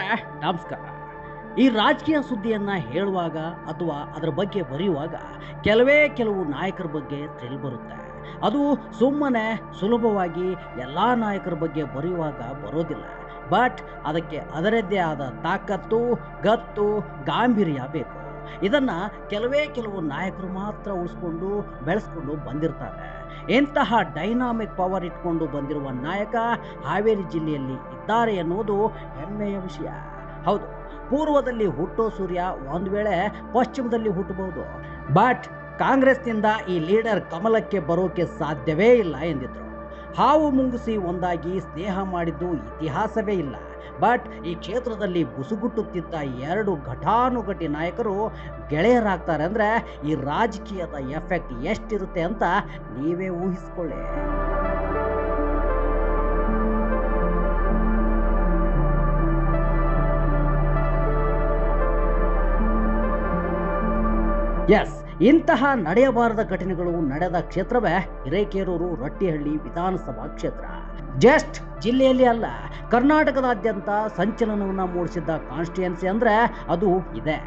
ವೀಕ್ಷಕರೇ ನಮಸ್ಕಾರ. ಈ ರಾಜಕೀಯ ಸುದ್ದಿಯನ್ನು ಹೇಳುವಾಗ ಅಥವಾ ಅದರ ಬಗ್ಗೆ ಬರೆಯುವಾಗ ಕೆಲವೇ ಕೆಲವು ನಾಯಕರ ಬಗ್ಗೆ ತಿಳಿಬರುತ್ತೆ ಬರುತ್ತೆ. ಅದು ಸುಮ್ಮನೆ ಸುಲಭವಾಗಿ ಎಲ್ಲ ನಾಯಕರ ಬಗ್ಗೆ ಬರೆಯುವಾಗ ಬರೋದಿಲ್ಲ. ಬಟ್ ಅದಕ್ಕೆ ಅದರದ್ದೇ ಆದ ತಾಕತ್ತು, ಗತ್ತು, ಗಾಂಭೀರ್ಯ ಬೇಕು. ಇದನ್ನು ಕೆಲವೇ ಕೆಲವು ನಾಯಕರು ಮಾತ್ರ ಉಳಿಸ್ಕೊಂಡು ಬೆಳೆಸ್ಕೊಂಡು ಬಂದಿರ್ತಾರೆ. ಇಂತಹ ಡೈನಾಮಿಕ್ ಪವರ್ ಇಟ್ಕೊಂಡು ಬಂದಿರುವ ನಾಯಕ ಹಾವೇರಿ ಜಿಲ್ಲೆಯಲ್ಲಿ ಇದ್ದಾರೆ ಎನ್ನುವುದು ಹೆಮ್ಮೆಯ ವಿಷಯ. ಹೌದು, ಪೂರ್ವದಲ್ಲಿ ಹುಟ್ಟೋ ಸೂರ್ಯ ಒಂದು ವೇಳೆ ಪಶ್ಚಿಮದಲ್ಲಿ ಹುಟ್ಟಬಹುದು. ಬಟ್ ಕಾಂಗ್ರೆಸ್ನಿಂದ ಈ ಲೀಡರ್ ಕಮಲಕ್ಕೆ ಬರೋಕೆ ಸಾಧ್ಯವೇ ಇಲ್ಲ ಎಂದಿದ್ದರು ಹಾವು ಮುಂಗುಸಿ ಒಂದಾಗಿ ಸ್ನೇಹ ಮಾಡಿದ್ದು ಇತಿಹಾಸವೇ ಇಲ್ಲ. ಬಟ್ ಈ ಕ್ಷೇತ್ರದಲ್ಲಿ ಬುಸುಗುಟ್ಟುತ್ತಿದ್ದ ಎರಡು ಘಟಾನುಘಟಿ ನಾಯಕರು ಗೆಳೆಯರಾಗ್ತಾರೆ ಅಂದರೆ ಈ ರಾಜಕೀಯದ ಎಫೆಕ್ಟ್ ಎಷ್ಟಿರುತ್ತೆ ಅಂತ ನೀವೇ ಊಹಿಸ್ಕೊಳ್ಳಿ. ಎಸ್ ಇಂತಹ ನಡೆಯಬಾರದ ಘಟನೆಗಳು ನಡೆದ ಕ್ಷೇತ್ರವೇ ಹಿರೇಕೇರೂರು ರಟ್ಟಿಹಳ್ಳಿ ವಿಧಾನಸಭಾ ಕ್ಷೇತ್ರ. ಜಸ್ಟ್ ಜಿಲ್ಲೆಯಲ್ಲಿ ಅಲ್ಲ, ಕರ್ನಾಟಕದಾದ್ಯಂತ ಸಂಚಲನವನ್ನು ಮೂಡಿಸಿದ್ದ ಕಾನ್ಸ್ಟಿಟ್ಯೂನ್ಸಿ ಅಂದ್ರೆ ಅದು ಇದೆ.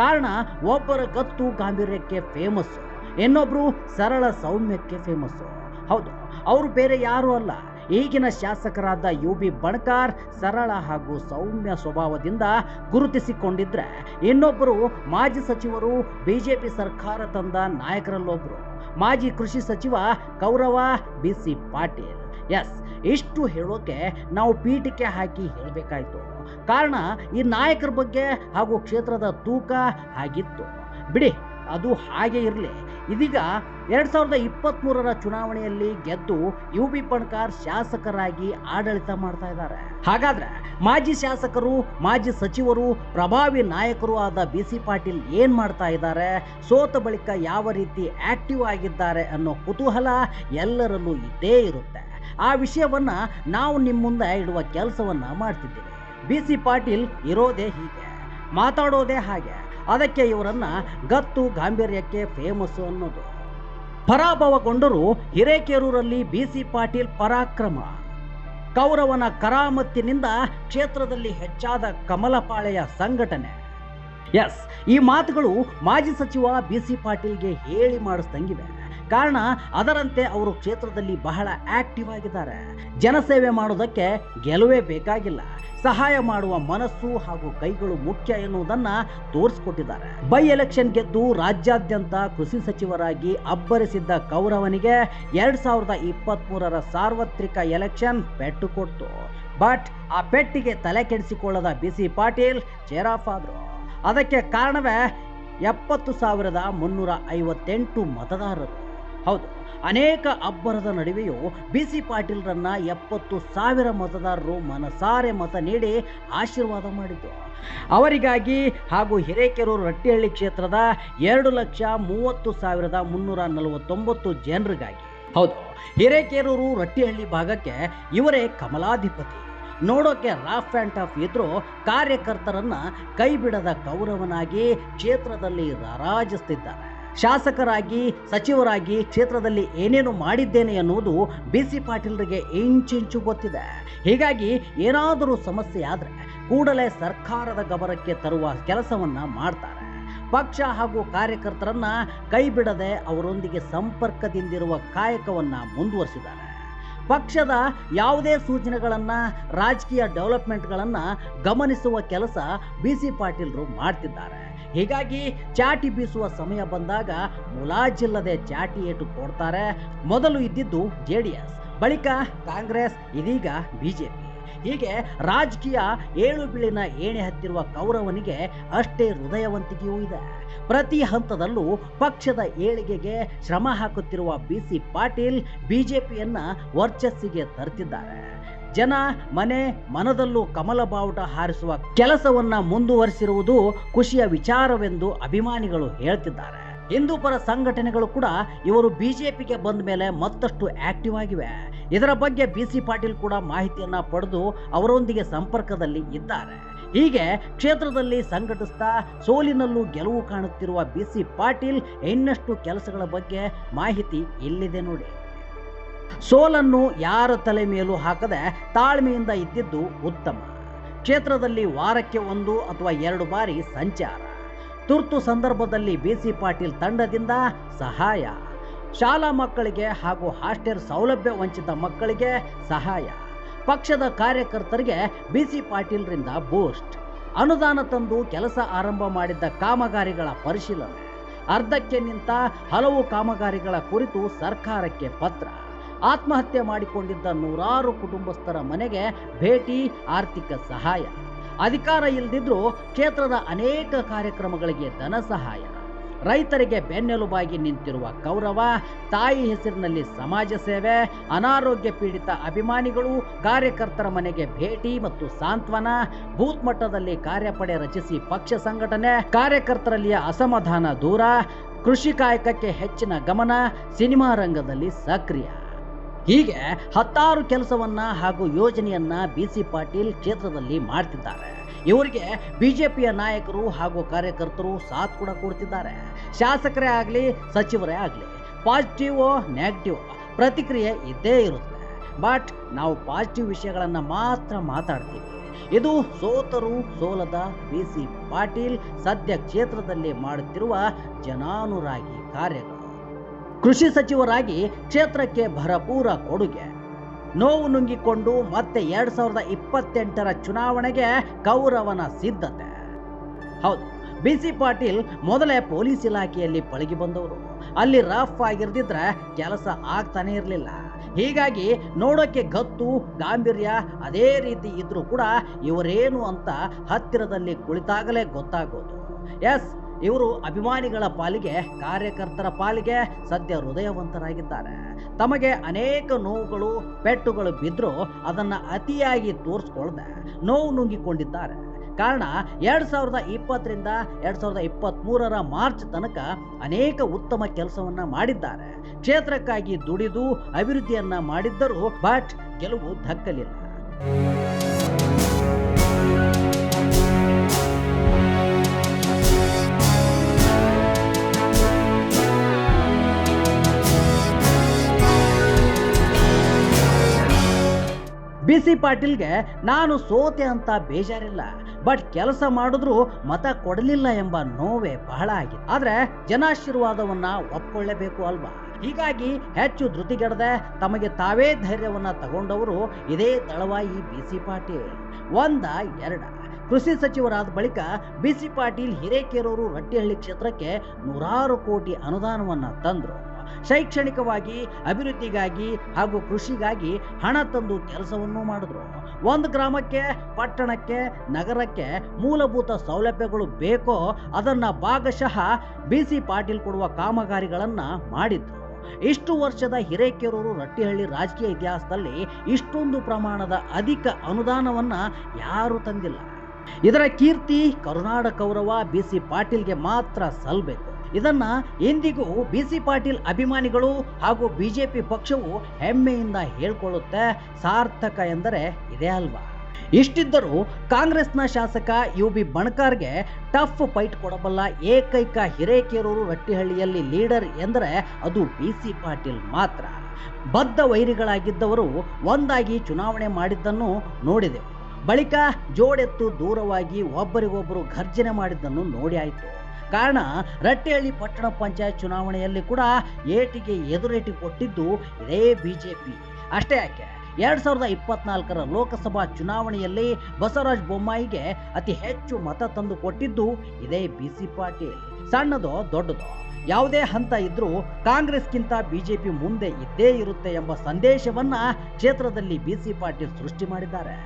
ಕಾರಣ, ಒಬ್ಬರ ಕತ್ತು ಗಾಂಭೀರ್ಯಕ್ಕೆ ಫೇಮಸ್ಸು ಇನ್ನೊಬ್ಬರು ಸರಳ ಸೌಮ್ಯಕ್ಕೆ ಫೇಮಸ್ಸು ಹೌದು, ಅವರು ಬೇರೆ ಯಾರೂ ಅಲ್ಲ. ಈಗಿನ ಶಾಸಕರಾದ ಯು ಬಿ ಬಣಕಾರ್ ಸರಳ ಹಾಗೂ ಸೌಮ್ಯ ಸ್ವಭಾವದಿಂದ ಗುರುತಿಸಿಕೊಂಡಿದ್ರೆ ಇನ್ನೊಬ್ಬರು ಮಾಜಿ ಸಚಿವರು, ಬಿಜೆಪಿ ಸರ್ಕಾರ ತಂದ ನಾಯಕರಲ್ಲೊಬ್ಬರು ಮಾಜಿ ಕೃಷಿ ಸಚಿವ Kaurava B C Patil. S ಇಷ್ಟು ಹೇಳೋಕೆ ನಾವು ಪೀಠಿಕೆ ಹಾಕಿ ಹೇಳಬೇಕಾಯ್ತು. ಕಾರಣ ಈ ನಾಯಕರ ಬಗ್ಗೆ ಹಾಗೂ ಕ್ಷೇತ್ರದ ತೂಕ ಆಗಿತ್ತು ಬಿಡಿ, ಅದು ಹಾಗೆ ಇರಲಿ. ಇದೀಗ ಎರಡು ಸಾವಿರದ ಇಪ್ಪತ್ತ್ಮೂರರ ಚುನಾವಣೆಯಲ್ಲಿ ಗೆದ್ದು ಯು ಬಿ ಪಣ್ಕಾರ್ ಶಾಸಕರಾಗಿ ಆಡಳಿತ ಮಾಡ್ತಾ ಇದ್ದಾರೆ. ಹಾಗಾದ್ರೆ ಮಾಜಿ ಶಾಸಕರು, ಮಾಜಿ ಸಚಿವರು, ಪ್ರಭಾವಿ ನಾಯಕರು ಆದ ಬಿ ಸಿ ಪಾಟೀಲ್ ಏನು ಮಾಡ್ತಾ ಇದ್ದಾರೆ? ಸೋತ ಬಳಿಕ ಯಾವ ರೀತಿ ಆಕ್ಟಿವ್ ಆಗಿದ್ದಾರೆ ಅನ್ನೋ ಕುತೂಹಲ ಎಲ್ಲರಲ್ಲೂ ಇದ್ದೇ ಇರುತ್ತೆ. ಆ ವಿಷಯವನ್ನ ನಾವು ನಿಮ್ಮ ಮುಂದೆ ಇಡುವ ಕೆಲಸವನ್ನು ಮಾಡ್ತಿದ್ದೇವೆ. ಬಿ ಸಿ ಪಾಟೀಲ್ ಇರೋದೇ ಹೀಗೆ, ಮಾತಾಡೋದೇ ಹಾಗೆ. ಅದಕ್ಕೆ ಇವರನ್ನು ಗತ್ತು ಗಾಂಭೀರ್ಯಕ್ಕೆ ಫೇಮಸ್ಸು ಅನ್ನೋದು. ಪರಾಭವಗೊಂಡರೂ ಹಿರೇಕೆರೂರಲ್ಲಿ ಬಿ ಸಿ ಪಾಟೀಲ್ ಪರಾಕ್ರಮ. ಕೌರವನ ಕರಾಮತ್ತಿನಿಂದ ಕ್ಷೇತ್ರದಲ್ಲಿ ಹೆಚ್ಚಾದ ಕಮಲಪಾಳೆಯ ಸಂಘಟನೆ. ಎಸ್ ಈ ಮಾತುಗಳು ಮಾಜಿ ಸಚಿವ ಬಿ ಸಿ ಪಾಟೀಲ್ಗೆ ಹೇಳಿ ಮಾಡಿಸ್ದಂಗಿವೆ. ಕಾರಣ ಅದರಂತೆ ಅವರು ಕ್ಷೇತ್ರದಲ್ಲಿ ಬಹಳ ಆಕ್ಟಿವ್ ಆಗಿದ್ದಾರೆ. ಜನಸೇವೆ ಮಾಡೋದಕ್ಕೆ ಗೆಲುವೇ ಬೇಕಾಗಿಲ್ಲ. ಸಹಾಯ ಮಾಡುವ ಮನಸ್ಸು ಹಾಗೂ ಕೈಗಳು ಮುಖ್ಯ ಎನ್ನುವುದನ್ನ ತೋರಿಸ್ಕೊಟ್ಟಿದ್ದಾರೆ. ಬೈ ಎಲೆಕ್ಷನ್ ಗೆದ್ದು ರಾಜ್ಯಾದ್ಯಂತ ಕೃಷಿ ಸಚಿವರಾಗಿ ಅಬ್ಬರಿಸಿದ್ದ ಕೌರವನಿಗೆ ಎರಡ್ ಸಾವಿರದ ಇಪ್ಪತ್ತ್ ಮೂರರ ಸಾರ್ವತ್ರಿಕ ಎಲೆಕ್ಷನ್ ಪೆಟ್ಟು ಕೊಡ್ತು. ಬಟ್ ಆ ಪೆಟ್ಟಿಗೆ ತಲೆ ಕೆಡಿಸಿಕೊಳ್ಳದ ಬಿ ಸಿ ಪಾಟೀಲ್ ಚೇರಾಫ್ ಆದ್ರು ಅದಕ್ಕೆ ಕಾರಣವೇ ಎಪ್ಪತ್ತು ಸಾವಿರದ ಮುನ್ನೂರ ಐವತ್ತೆಂಟು ಮತದಾರರು. ಹೌದು. ಅನೇಕ ಅಬ್ಬರದ ನಡುವೆಯೂ ಬಿ ಸಿ ಪಾಟೀಲ್ರನ್ನ ಎಪ್ಪತ್ತು ಸಾವಿರ ಮತದಾರರು ಮನಸಾರೆ ಮತ ನೀಡಿ ಆಶೀರ್ವಾದ ಮಾಡಿದ್ದು. ಅವರಿಗಾಗಿ ಹಾಗೂ ಹಿರೇಕೆರೂರು ರಟ್ಟಿಹಳ್ಳಿ ಕ್ಷೇತ್ರದ ಎರಡು ಲಕ್ಷ ಮೂವತ್ತು ಸಾವಿರದ ಮುನ್ನೂರ ನಲವತ್ತೊಂಬತ್ತು ಜನರಿಗಾಗಿ. ಹೌದು. ಹಿರೇಕೆರೂರು ರಟ್ಟಿಹಳ್ಳಿ ಭಾಗಕ್ಕೆ ಇವರೇ ಕಮಲಾಧಿಪತಿ. ನೋಡೋಕೆ ರಾಫ್ ಆ್ಯಂಡ್ ಆಫ್ ಇದ್ರೂ ಕಾರ್ಯಕರ್ತರನ್ನ ಕೈ ಬಿಡದ ಕೌರವನಾಗಿ ಕ್ಷೇತ್ರದಲ್ಲಿ ರಾರಾಜಿಸ್ತಿದ್ದಾರೆ. ಶಾಸಕರಾಗಿ, ಸಚಿವರಾಗಿ ಕ್ಷೇತ್ರದಲ್ಲಿ ಏನೇನು ಮಾಡಿದ್ದೇನೆ ಎನ್ನುವುದು ಬಿ ಸಿ ಪಾಟೀಲ್ರಿಗೆ ಇಂಚಿಂಚು ಗೊತ್ತಿದೆ. ಹೀಗಾಗಿ ಏನಾದರೂ ಸಮಸ್ಯೆ ಆದರೆ ಕೂಡಲೇ ಸರ್ಕಾರದ ಗಮನಕ್ಕೆ ತರುವ ಕೆಲಸವನ್ನು ಮಾಡ್ತಾರೆ. ಪಕ್ಷ ಹಾಗೂ ಕಾರ್ಯಕರ್ತರನ್ನ ಕೈ ಬಿಡದೆ ಅವರೊಂದಿಗೆ ಸಂಪರ್ಕದಿಂದಿರುವ ಕಾಯಕವನ್ನು ಮುಂದುವರಿಸಿದ್ದಾರೆ. ಪಕ್ಷದ ಯಾವುದೇ ಸೂಚನೆಗಳನ್ನು, ರಾಜಕೀಯ ಡೆವಲಪ್ಮೆಂಟ್ಗಳನ್ನು ಗಮನಿಸುವ ಕೆಲಸ ಬಿ ಸಿ ಪಾಟೀಲ್ರು ಮಾಡ್ತಿದ್ದಾರೆ. ಹೀಗಾಗಿ ಚಾಟಿ ಬೀಸುವ ಸಮಯ ಬಂದಾಗ ಮುಲಾಜಿಲ್ಲದೆ ಚಾಟಿ ಏಟು ಕೊಡ್ತಾರೆ. ಮೊದಲು ಇದ್ದಿದ್ದು ಜೆ ಡಿ ಎಸ್ ಬಳಿಕ ಕಾಂಗ್ರೆಸ್, ಇದೀಗ ಬಿಜೆಪಿ. ಹೀಗೆ ರಾಜಕೀಯ ಏಳು ಬಿಳಿನ ಏಣೆ ಹತ್ತಿರುವ ಕೌರವನಿಗೆ ಅಷ್ಟೇ ಹೃದಯವಂತಿಕೆಯೂ ಇದೆ. ಪ್ರತಿ ಹಂತದಲ್ಲೂ ಪಕ್ಷದ ಏಳಿಗೆಗೆ ಶ್ರಮ ಹಾಕುತ್ತಿರುವ ಬಿ ಸಿ ಪಾಟೀಲ್ ಬಿಜೆಪಿಯನ್ನ ವರ್ಚಸ್ಸಿಗೆ ತರ್ತಿದ್ದಾರೆ. ಜನ ಮನೆ ಮನದಲ್ಲೂ ಕಮಲ ಬಾವುಟ ಹಾರಿಸುವ ಕೆಲಸವನ್ನ ಮುಂದುವರಿಸಿರುವುದು ಖುಷಿಯ ವಿಚಾರವೆಂದು ಅಭಿಮಾನಿಗಳು ಹೇಳ್ತಿದ್ದಾರೆ. ಹಿಂದೂ ಪರ ಸಂಘಟನೆಗಳು ಕೂಡ ಇವರು ಬಿಜೆಪಿಗೆ ಬಂದ ಮೇಲೆ ಮತ್ತಷ್ಟು ಆಕ್ಟಿವ್ ಆಗಿವೆ. ಇದರ ಬಗ್ಗೆ ಬಿ ಸಿ ಪಾಟೀಲ್ ಕೂಡ ಮಾಹಿತಿಯನ್ನ ಪಡೆದು ಅವರೊಂದಿಗೆ ಸಂಪರ್ಕದಲ್ಲಿ ಇದ್ದಾರೆ. ಹೀಗೆ ಕ್ಷೇತ್ರದಲ್ಲಿ ಸಂಘಟಿಸ್ತಾ ಸೋಲಿನಲ್ಲೂ ಗೆಲುವು ಕಾಣುತ್ತಿರುವ ಬಿ ಸಿ ಪಾಟೀಲ್ ಇನ್ನಷ್ಟು ಕೆಲಸಗಳ ಬಗ್ಗೆ ಮಾಹಿತಿ ಇಲ್ಲಿದೆ ನೋಡಿ. ಸೋಲನ್ನು ಯಾರ ತಲೆ ಮೇಲೂ ಹಾಕದೆ ತಾಳ್ಮೆಯಿಂದ ಇದ್ದಿದ್ದು ಉತ್ತಮ. ಕ್ಷೇತ್ರದಲ್ಲಿ ವಾರಕ್ಕೆ ಒಂದು ಅಥವಾ ಎರಡು ಬಾರಿ ಸಂಚಾರ. ತುರ್ತು ಸಂದರ್ಭದಲ್ಲಿ ಬಿಸಿ ಪಾಟೀಲ್ ತಂಡದಿಂದ ಸಹಾಯ. ಶಾಲಾ ಮಕ್ಕಳಿಗೆ ಹಾಗೂ ಹಾಸ್ಟೆಲ್ ಸೌಲಭ್ಯ ವಂಚಿತ ಮಕ್ಕಳಿಗೆ ಸಹಾಯ. ಪಕ್ಷದ ಕಾರ್ಯಕರ್ತರಿಗೆ ಬಿಸಿ ಪಾಟೀಲ್ರಿಂದ ಬೂಸ್ಟ್. ಅನುದಾನ ತಂದು ಕೆಲಸ ಆರಂಭ ಮಾಡಿದ್ದ ಕಾಮಗಾರಿಗಳ ಪರಿಶೀಲನೆ. ಅರ್ಧಕ್ಕೆ ನಿಂತ ಹಲವು ಕಾಮಗಾರಿಗಳ ಕುರಿತು ಸರ್ಕಾರಕ್ಕೆ ಪತ್ರ. ಆತ್ಮಹತ್ಯೆ ಮಾಡಿಕೊಂಡಿದ್ದ ನೂರಾರು ಕುಟುಂಬಸ್ಥರ ಮನೆಗೆ ಭೇಟಿ, ಆರ್ಥಿಕ ಸಹಾಯ. ಅಧಿಕಾರ ಇಲ್ಲದಿದ್ರೂ ಕ್ಷೇತ್ರದ ಅನೇಕ ಕಾರ್ಯಕ್ರಮಗಳಿಗೆ ಧನ ಸಹಾಯ. ರೈತರಿಗೆ ಬೆನ್ನೆಲುಬಾಗಿ ನಿಂತಿರುವ ಕೌರವ, ತಾಯಿ ಹೆಸರಿನಲ್ಲಿ ಸಮಾಜ ಸೇವೆ, ಅನಾರೋಗ್ಯ ಪೀಡಿತ ಅಭಿಮಾನಿಗಳು, ಕಾರ್ಯಕರ್ತರ ಮನೆಗೆ ಭೇಟಿ ಮತ್ತು ಸಾಂತ್ವನ, ಬೂತ್ ಮಟ್ಟದಲ್ಲಿ ಕಾರ್ಯಪಡೆ ರಚಿಸಿ ಪಕ್ಷ ಸಂಘಟನೆ, ಕಾರ್ಯಕರ್ತರಲ್ಲಿಯ ಅಸಮಾಧಾನ ದೂರ, ಕೃಷಿ ಕಾಯಕಕ್ಕೆ ಹೆಚ್ಚಿನ ಗಮನ, ಸಿನಿಮಾ ರಂಗದಲ್ಲಿ ಸಕ್ರಿಯ. ಹೀಗೆ ಹತ್ತಾರು ಕೆಲಸವನ್ನ ಹಾಗೂ ಯೋಜನೆಯನ್ನ ಬಿಸಿ ಪಾಟೀಲ್ ಕ್ಷೇತ್ರದಲ್ಲಿ ಮಾಡ್ತಿದ್ದಾರೆ. ಇವರಿಗೆ ಬಿಜೆಪಿಯ ನಾಯಕರು ಹಾಗೂ ಕಾರ್ಯಕರ್ತರು ಸಾಥ್ ಕೂಡ ಕೊಡ್ತಿದ್ದಾರೆ. ಶಾಸಕರೇ ಆಗಲಿ, ಸಚಿವರೇ ಆಗಲಿ, ಪಾಸಿಟಿವ್, ನೆಗೆಟಿವ್ ಪ್ರತಿಕ್ರಿಯೆ ಇದ್ದೇ ಇರುತ್ತೆ. ಬಟ್ ನಾವು ಪಾಸಿಟಿವ್ ವಿಷಯಗಳನ್ನು ಮಾತ್ರ ಮಾತಾಡ್ತೀವಿ. ಇದು ಸೋತರು ಸೋಲದ ಬಿ ಸಿ ಪಾಟೀಲ್ ಸದ್ಯ ಕ್ಷೇತ್ರದಲ್ಲಿ ಮಾಡುತ್ತಿರುವ ಜನಾನುರಾಗಿ ಕಾರ್ಯಗಳು. ಕೃಷಿ ಸಚಿವರಾಗಿ ಕ್ಷೇತ್ರಕ್ಕೆ ಭರಪೂರ ಕೊಡುಗೆ. ನೋವು ನುಂಗಿಕೊಂಡು ಮತ್ತೆ ಎರಡ್ ಸಾವಿರದ ಇಪ್ಪತ್ತೆಂಟರ ಚುನಾವಣೆಗೆ ಕೌರವನ ಸಿದ್ಧತೆ. ಹೌದು, ಬಿ ಸಿ ಪಾಟೀಲ್ ಮೊದಲೇ ಪೊಲೀಸ್ ಇಲಾಖೆಯಲ್ಲಿ ಪಳಗಿ ಬಂದವರು. ಅಲ್ಲಿ ರಫ್ ಆಗಿರ್ದಿದ್ರೆ ಕೆಲಸ ಆಗ್ತಾನೆ ಇರಲಿಲ್ಲ. ಹೀಗಾಗಿ ನೋಡೋಕ್ಕೆ ಗತ್ತು, ಗಾಂಭೀರ್ಯ ಅದೇ ರೀತಿ ಇದ್ರೂ ಕೂಡ ಇವರೇನು ಅಂತ ಹತ್ತಿರದಲ್ಲಿ ಕುಳಿತಾಗಲೇ ಗೊತ್ತಾಗೋದು. ಎಸ್ ಇವರು ಅಭಿಮಾನಿಗಳ ಪಾಲಿಗೆ, ಕಾರ್ಯಕರ್ತರ ಪಾಲಿಗೆ ಸದ್ಯ ಹೃದಯವಂತರಾಗಿದ್ದಾರೆ. ತಮಗೆ ಅನೇಕ ನೋವುಗಳು, ಪೆಟ್ಟುಗಳು ಬಿದ್ದರೂ ಅದನ್ನ ಅತಿಯಾಗಿ ತೋರಿಸ್ಕೊಳ್ದೆ ನೋವು ನುಂಗಿಕೊಂಡಿದ್ದಾರೆ. ಕಾರಣ ಎರಡು ಸಾವಿರದ ಇಪ್ಪತ್ತರಿಂದ ಎರಡು ಸಾವಿರದ ಇಪ್ಪತ್ತ್ ಮೂರರ ಮಾರ್ಚ್ ತನಕ ಅನೇಕ ಉತ್ತಮ ಕೆಲಸವನ್ನ ಮಾಡಿದ್ದಾರೆ. ಕ್ಷೇತ್ರಕ್ಕಾಗಿ ದುಡಿದು ಅಭಿವೃದ್ಧಿಯನ್ನು ಮಾಡಿದ್ದರೂ ಬಟ್ ಗೆಲುವು ದಕ್ಕಲಿಲ್ಲ. ಬಿ ಸಿ ಪಾಟೀಲ್ಗೆ ನಾನು ಸೋತೆ ಅಂತ ಬೇಜಾರಿಲ್ಲ, ಬಟ್ ಕೆಲಸ ಮಾಡಿದ್ರು ಮತ ಕೊಡಲಿಲ್ಲ ಎಂಬ ನೋವೇ ಬಹಳ ಆಗಿದೆ. ಆದ್ರೆ ಜನಾಶೀರ್ವಾದವನ್ನ ಒಪ್ಕೊಳ್ಳೇಬೇಕು ಅಲ್ವಾ? ಹೀಗಾಗಿ ಹೆಚ್ಚು ಧೃತಿಗೆಡದೆ ತಮಗೆ ತಾವೇ ಧೈರ್ಯವನ್ನ ತಗೊಂಡವರು ಇದೇ ದಳವಾಯಿ ಬಿ ಸಿ ಪಾಟೀಲ್. ಒಂದ, ಎರಡ. ಕೃಷಿ ಸಚಿವರಾದ ಬಳಿಕ ಬಿ ಸಿ ಪಾಟೀಲ್ ಹಿರೇಕೆರೂರು ರಟ್ಟಿಹಳ್ಳಿ ಕ್ಷೇತ್ರಕ್ಕೆ ನೂರಾರು ಕೋಟಿ ಅನುದಾನವನ್ನ ತಂದ್ರು. ಶೈಕ್ಷಣಿಕವಾಗಿ, ಅಭಿವೃದ್ಧಿಗಾಗಿ ಹಾಗೂ ಕೃಷಿಗಾಗಿ ಹಣ ತಂದು ಕೆಲಸವನ್ನು ಮಾಡಿದ್ರು. ಒಂದು ಗ್ರಾಮಕ್ಕೆ, ಪಟ್ಟಣಕ್ಕೆ, ನಗರಕ್ಕೆ ಮೂಲಭೂತ ಸೌಲಭ್ಯಗಳು ಬೇಕೋ ಅದನ್ನ ಭಾಗಶಃ ಬಿ ಸಿ ಪಾಟೀಲ್ ಕೊಡುವ ಕಾಮಗಾರಿಗಳನ್ನ ಮಾಡಿದ್ರು. ಇಷ್ಟು ವರ್ಷದ ಹಿರೇಕೆರೂರು ರಟ್ಟಿಹಳ್ಳಿ ರಾಜಕೀಯ ಇತಿಹಾಸದಲ್ಲಿ ಇಷ್ಟೊಂದು ಪ್ರಮಾಣದ ಅಧಿಕ ಅನುದಾನವನ್ನ ಯಾರು ತಂದಿಲ್ಲ. ಇದರ ಕೀರ್ತಿ ಕರುನಾಡ ಕೌರವ ಬಿ ಸಿ ಪಾಟೀಲ್ಗೆ ಮಾತ್ರ ಸಲ್ಲಬೇಕು ಇದನ್ನ ಇಂದಿಗೂ ಬಿ ಸಿ ಪಾಟೀಲ್ ಅಭಿಮಾನಿಗಳು ಹಾಗೂ ಬಿಜೆಪಿ ಪಕ್ಷವು ಹೆಮ್ಮೆಯಿಂದ ಹೇಳ್ಕೊಳ್ಳುತ್ತೆ. ಸಾರ್ಥಕ ಎಂದರೆ ಇದೇ ಅಲ್ವಾ? ಇಷ್ಟಿದ್ದರೂ ಕಾಂಗ್ರೆಸ್ನ ಶಾಸಕ ಯು ಬಿ ಬಣಕಾರ್ಗೆ ಟಫ್ ಫೈಟ್ ಕೊಡಬಲ್ಲ ಏಕೈಕ ಹಿರೇಕೆರೂರು ರಟ್ಟಿಹಳ್ಳಿಯಲ್ಲಿ ಲೀಡರ್ ಎಂದರೆ ಅದು ಬಿ ಸಿ ಪಾಟೀಲ್ ಮಾತ್ರ. ಬದ್ಧ ವೈರಿಗಳಾಗಿದ್ದವರು ಒಂದಾಗಿ ಚುನಾವಣೆ ಮಾಡಿದ್ದನ್ನು ನೋಡಿದೆವು. ಬಳಿಕ ಜೋಡೆತ್ತು ದೂರವಾಗಿ ಒಬ್ಬರಿಗೊಬ್ಬರು ಘರ್ಜನೆ ಮಾಡಿದ್ದನ್ನು ನೋಡಿ ಆಯಿತು. ಕಾರಣ ರಟ್ಟಿಹಳ್ಳಿ ಪಟ್ಟಣ ಪಂಚಾಯತ್ ಚುನಾವಣೆಯಲ್ಲಿ ಕೂಡ ಏಟಿಗೆ ಎದುರೇಟಿ ಕೊಟ್ಟಿದ್ದು ಇದೇ ಬಿಜೆಪಿ. ಅಷ್ಟೇ ಯಾಕೆ, ಎರಡ್ ಸಾವಿರದ ಇಪ್ಪತ್ನಾಲ್ಕರ ಲೋಕಸಭಾ ಚುನಾವಣೆಯಲ್ಲಿ ಬಸವರಾಜ ಬೊಮ್ಮಾಯಿಗೆ ಅತಿ ಹೆಚ್ಚು ಮತ ತಂದು ಕೊಟ್ಟಿದ್ದು ಇದೇ ಬಿ ಸಿ ಪಾಟೀಲ್. ಸಣ್ಣದೋ ದೊಡ್ಡದೋ, ಯಾವುದೇ ಹಂತ ಇದ್ರೂ ಕಾಂಗ್ರೆಸ್ಗಿಂತ ಬಿಜೆಪಿ ಮುಂದೆ ಇದ್ದೇ ಇರುತ್ತೆ ಎಂಬ ಸಂದೇಶವನ್ನ ಕ್ಷೇತ್ರದಲ್ಲಿ ಬಿ ಸಿ ಪಾಟೀಲ್ ಸೃಷ್ಟಿ ಮಾಡಿದ್ದಾರೆ.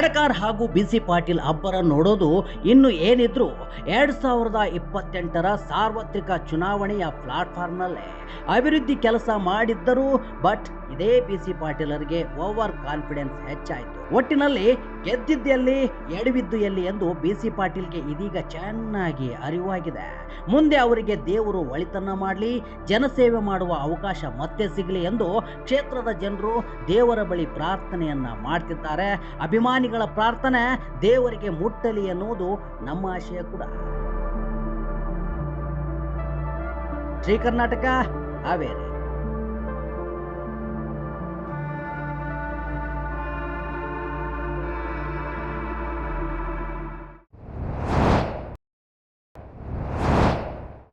ಬಡಕಾರ್ ಹಾಗೂ ಬಿ ಸಿ ಪಾಟೀಲ್ ಅಬ್ಬರ ನೋಡೋದು ಇನ್ನು ಏನಿದ್ರು ಎರಡ್ ಸಾವಿರದ ಇಪ್ಪತ್ತೆಂಟರ ಸಾರ್ವತ್ರಿಕ ಚುನಾವಣೆಯ ಪ್ಲಾಟ್ಫಾರ್ಮ್ನಲ್ಲೇ ಅಭಿವೃದ್ಧಿ ಕೆಲಸ ಮಾಡಿದ್ದರು ಬಟ್ ಇದೇ ಬಿ ಸಿ ಪಾಟೀಲರಿಗೆ ಓವರ್ ಕಾನ್ಫಿಡೆನ್ಸ್ ಹೆಚ್ಚಾಯಿತು. ಒಟ್ಟಿನಲ್ಲಿ ಗೆದ್ದಿದ್ದಲ್ಲಿ ಎಡವಿದ್ದು ಎಲ್ಲಿ ಎಂದು ಬಿ ಸಿ ಪಾಟೀಲ್ಗೆ ಇದೀಗ ಚೆನ್ನಾಗಿ ಅರಿವಾಗಿದೆ. ಮುಂದೆ ಅವರಿಗೆ ದೇವರು ಒಳಿತನ್ನ ಮಾಡಲಿ, ಜನಸೇವೆ ಮಾಡುವ ಅವಕಾಶ ಮತ್ತೆ ಸಿಗಲಿ ಎಂದು ಕ್ಷೇತ್ರದ ಜನರು ದೇವರ ಬಳಿ ಪ್ರಾರ್ಥನೆಯನ್ನ ಮಾಡ್ತಿದ್ದಾರೆ. ಅಭಿಮಾನಿಗಳ ಪ್ರಾರ್ಥನೆ ದೇವರಿಗೆ ಮುಟ್ಟಲಿ ಎನ್ನುವುದು ನಮ್ಮ ಆಶಯ ಕೂಡ. ಶ್ರೀ ಕರ್ನಾಟಕ ಹಾವೇರಿ.